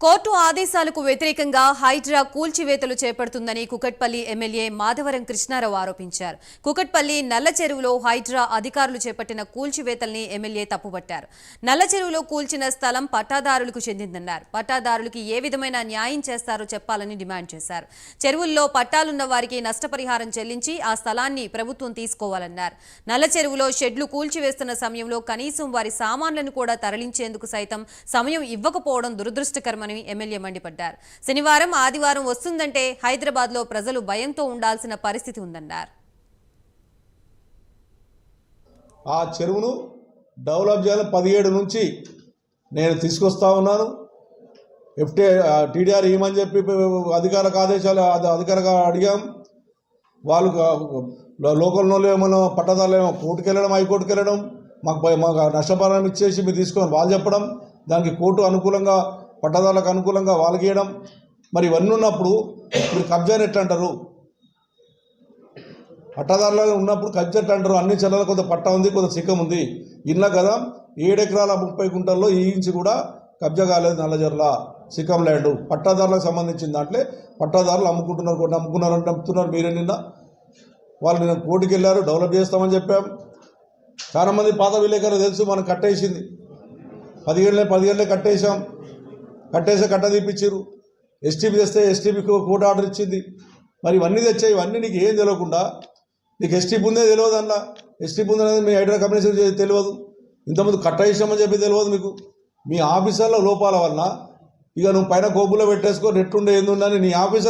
Court ఆదేశాలకు వ్యతిరేకంగా హైడ్రా కూల్చివేతలు చేపడుతుందని కుకట్పల్లి ఎమ్మెల్యే మాధవరం కృష్ణారావు ఆరోపించారు. కుకట్పల్లి నల్ల చెరువులో హైడ్రా అధికారులు చేపట్టిన కూల్చివేతల్ని ఎమ్మెల్యే తప్పుపట్టారు. నల్ల చెరువులో కూల్చిన స్థలం పట్టాదారులకు చెందిందన్నారు. పట్టాదారులకి ఏ విధమైన న్యాయం చేస్తారో చెప్పాలని డిమాండ్ చేశారు. చెరువుల్లో పట్టాలున్న వారికి నష్టపరిహారం చెల్లించి ఆ స్థలాన్ని ప్రభుత్వం తీసుకోవాలన్నారు. నల్ల చెరువులో షెడ్లు కూల్చివేస్తున్న సమయంలో కనీసం వారి సామాన్లను కూడా తరలించేందుకు సైతం సమయం ఇవ్వకపోవడం దురదృష్టకరమని ఎమ్మెల్యే మండిపడ్డారు. శనివారం ఆదివారం వస్తుందంటే హైదరాబాద్లో ప్రజలు భయంతో ఉండాల్సిన పరిస్థితి ఉందన్నారు. ఆ చెరువును డెవలప్ చేయాలి పదిహేడు నుంచి నేను తీసుకొస్తా ఉన్నాను. ఎఫ్టీ టీడీఆర్ ఇవ్వమని చెప్పి అధికారిక ఆదేశాలు అది అడిగాం. వాళ్ళు లోకల్ వాళ్ళు ఏమన్నా పట్టదారులు ఏమో కోర్టుకు వెళ్ళడం హైకోర్టుకు వెళ్ళడం మాకు మాకు నష్టపరిహారం ఇచ్చేసి మీరు తీసుకొని వాళ్ళు చెప్పడం దానికి కోర్టు అనుకూలంగా పట్టదారులకు అనుకూలంగా వాళ్ళకి గీయడం. మరి ఇవన్నీ ఉన్నప్పుడు మీరు కబ్జాని ఎట్లా అంటారు. పట్టదారులు ఉన్నప్పుడు కబ్జెట్ అంటారు. అన్ని చెల్లెల కొంత పట్టా ఉంది కొంత సిక్కం ఉంది. ఇన్న కదా ఏడెకరాల ముప్పై గుంటల్లో ఈ కూడా కబ్జా కాలేదు నల్లజర్ల సిక్కం ల్యాండ్. పట్టాదారులకు సంబంధించిన దాంట్లో పట్టాదారులు అమ్ముకుంటున్నారు కొన్ని అమ్ముకున్నారు అంటే అమ్ముతున్నారు మీరే నిన్న వాళ్ళు నిన్న కోర్టుకి వెళ్ళారు డెవలప్ చేస్తామని చెప్పాం. చాలామంది పాత విలేకరులు తెలుసు మనం కట్టేసింది. పదిహేళ్ళే పదిహేళ్ళే కట్టేసాం కట్టేసి కట్ట తీపిచ్చారు ఎస్టీపీ తెస్తే ఎస్టీపీకి కోట ఆర్డర్ ఇచ్చింది. మరి ఇవన్నీ తెచ్చాయి. ఇవన్నీ నీకు ఏం తెలియకుండా నీకు ఎస్టీపీ ఉందే తెలియదు అన్న. ఎస్టీపీ ఉందనేది మీ హైడ్రా కమిషన్ తెలియదు ఇంతకుముందు కట్ట ఇష్టమని చెప్పి తెలియదు మీకు. మీ ఆఫీసర్ల లోపాల వల్ల ఇక నువ్వు పైన కోపులో పెట్టేసుకో నెట్టుండే ఏందుండని నీ ఆఫీసర్